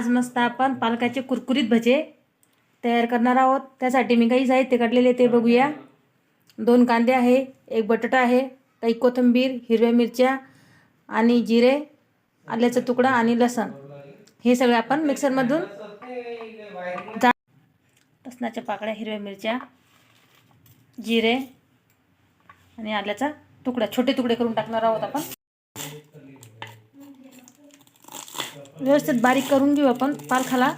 आज मस्त आपण पालकाचे कुरकुरीत भजे तयार करणार आहोत. त्यासाठी मी काही साहित्य काढलेले ते बघूया. दोन कांदे आहे एक बटाटा आहे काही कोथिंबीर हिरव्या मिरच्या आणि जिरे आल्याचा तुकडा आणि लसण. हे सगळं आपण मिक्सरमधून जा लसणाच्या पाकळ्या हिरव्या मिरच्या जिरे आणि आल्याचा तुकडा छोटे तुकडे करून टाकणार आहोत आपण. व्यवस्थित बारीक करून घेऊ आपण. पालखाला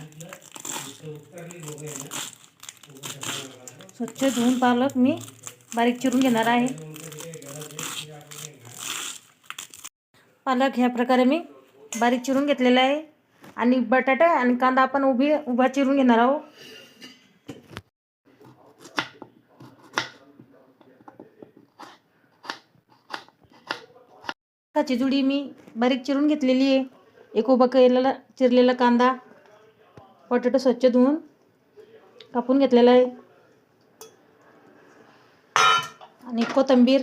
स्वच्छ धुवून पालक मी बारीक चिरून घेणार आहे. पालक ह्या प्रकारे मी बारीक चिरून घेतलेला आहे. आणि बटाटा आणि कांदा आपण उभी उभा चिरून घेणार आहोत. काची जुडी मी बारीक चिरून घेतलेली आहे. एक उभा केलेला चिरलेला कांदा बटाटो स्वच्छ धुवून कापून घेतलेला आहे. आणि कोथिंबीर.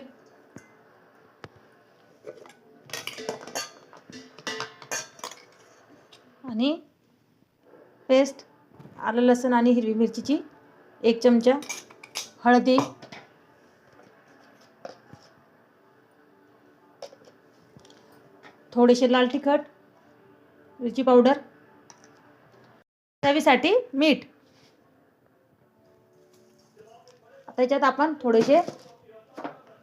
आणि पेस्ट आलं लसूण आणि हिरवी मिरचीची एक चमचा हळदी. थोडेसे लाल तिखट. मिरची पावडर चवीसाठी मीठ. आता याच्यात आपण थोडेसे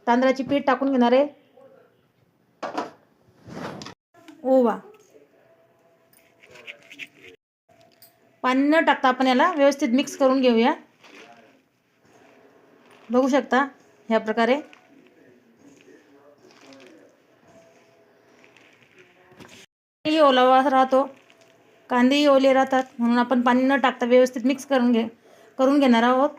तांदळाची पीठ टाकून घेणार आहे. ओवा. पाणी न टाकता आपण याला व्यवस्थित मिक्स करून घेऊया. बघू शकता ह्या प्रकारे. ही ओलावा राहतो. कांदेही ओले राहतात. म्हणून आपण पाणी न टाकता व्यवस्थित मिक्स करून घे करून घेणार आहोत.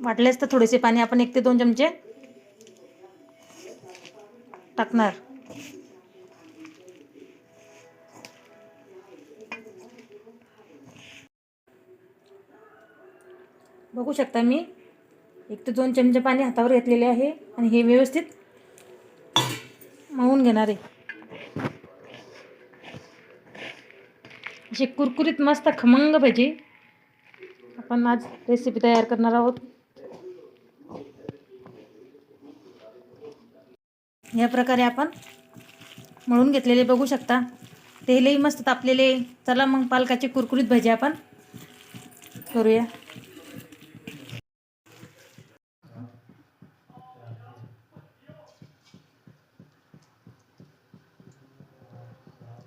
वाटलेच तर थोडेसे पाणी आपण एक ते दोन चमचे टाकणार. बघू शकता मी. एक ते दोन चमचे पाणी हातावर घेतलेले आहे आणि हे व्यवस्थित मळून घेणार आहे. अशी कुरकुरीत मस्त खमंग भजी आपण आज रेसिपी तयार करणार आहोत. या प्रकारे आपण मळून घेतलेले बघू शकता. तेलही मस्त तापलेले चला मग पालकाची कुरकुरीत भजी आपण करूया.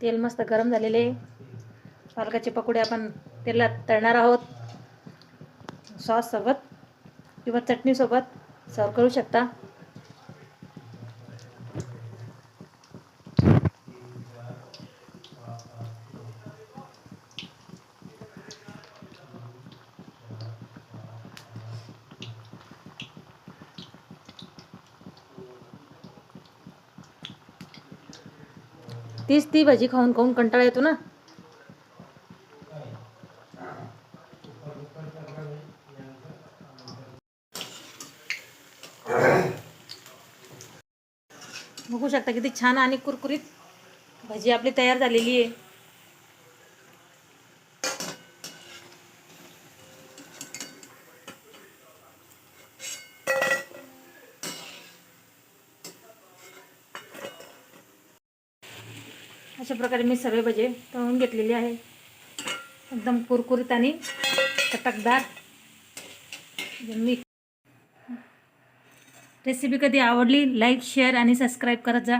तेल मस्त गरम झालेले पालकाचे पकोडे आपण तेलात तळणार आहोत. सॉससोबत किंवा चटणीसोबत सर्व करू शकता. तीच ती भाजी खाऊन खाऊन कंटाळा येतो ना. बघू शकता किती छान आणि कुरकुरीत भाजी आपली तयार झालेली आहे. अशा प्रकारे मी सर्व भजे तळून घेतलेले आहे. एकदम कुरकुरीत आणि चटकदार म्हणजे मी रेसिपी कधी आवडली लाईक शेअर आणि सबस्क्राईब करत जा.